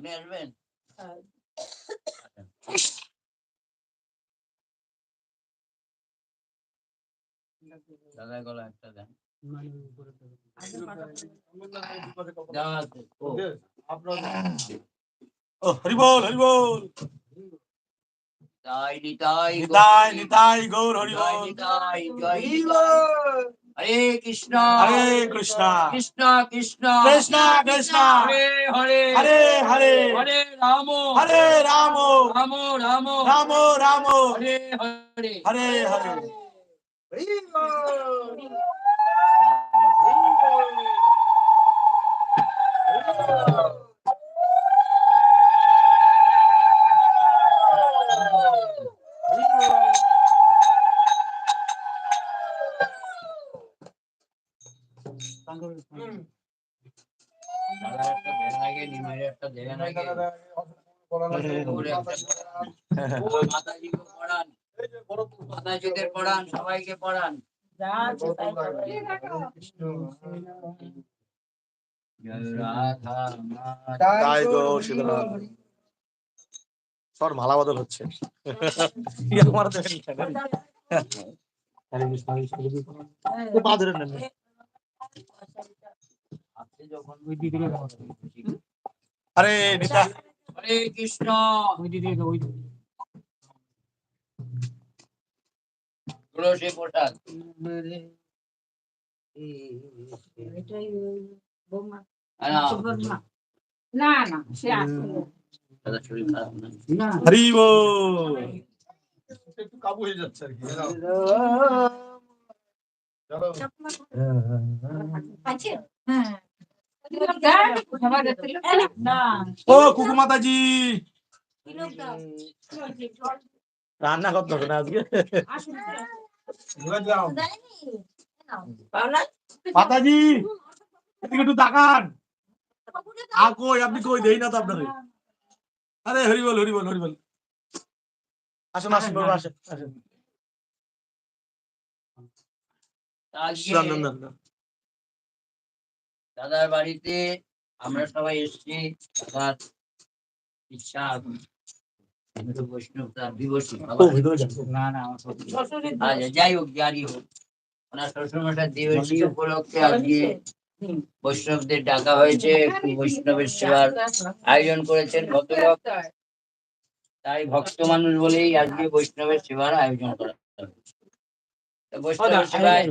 আপনি আসবেন দাদা গলা একটা দেন। হরিবল হরিবল নিতাই নিতাই নিতাই নিতাই গৌর হরিবল নিতাই জয় হরে কৃষ্ণ। হরে কৃষ্ণ। কৃষ্ণ কৃষ্ণ। কৃষ্ণ কৃষ্ণ। হরে হরে হরে হরে হরে রাম হরে রাম রাম রাম রাম রাম হরে হরে হরে হরে দাদা একটা দেন আগে নিমাইয়ের একটা দেন আগে মাতাজিকে পড়ান মাতাজিদের পড়ান সবাইকে পড়ান গৌর সীতারাম সর মালা বদল হচ্ছে। আমার পা ধরে নেন। আপনি যখন হরে নিতা হরে কৃষ্ণ। তুলসী প্রসাদ। না। না সে আসবে দাদা না। হরি বল একটু কাবু হয়ে যাচ্ছে আর কি আছে? হ্যাঁ। না ও কুকু মাতাজি রান্না করতে হবে না আজকে। মাতাজি এদিকে একটু তাকান। আপনি কই দেই না তো আপনাকে আরে হরি বল হরি বল হরি বল। আসুন আসুন বাবা আসেন আসেন। দাদার বাড়িতে আমরা সবাই এসেছি দাদার ইচ্ছা বৈষ্ণব তার। না না আচ্ছা যাই হোক যারই হোক। ওনার শ্বশুরমশাই দিবসী উপলক্ষে আজকে বৈষ্ণবদের ডাকা হয়েছে বৈষ্ণবের সেবার আয়োজন করেছেন ভদ্রলোক তাই ভক্ত মানুষ বলেই আজকে বৈষ্ণবের সেবার আয়োজন করা হয়েছে। তো বৈষ্ণবের সেবায়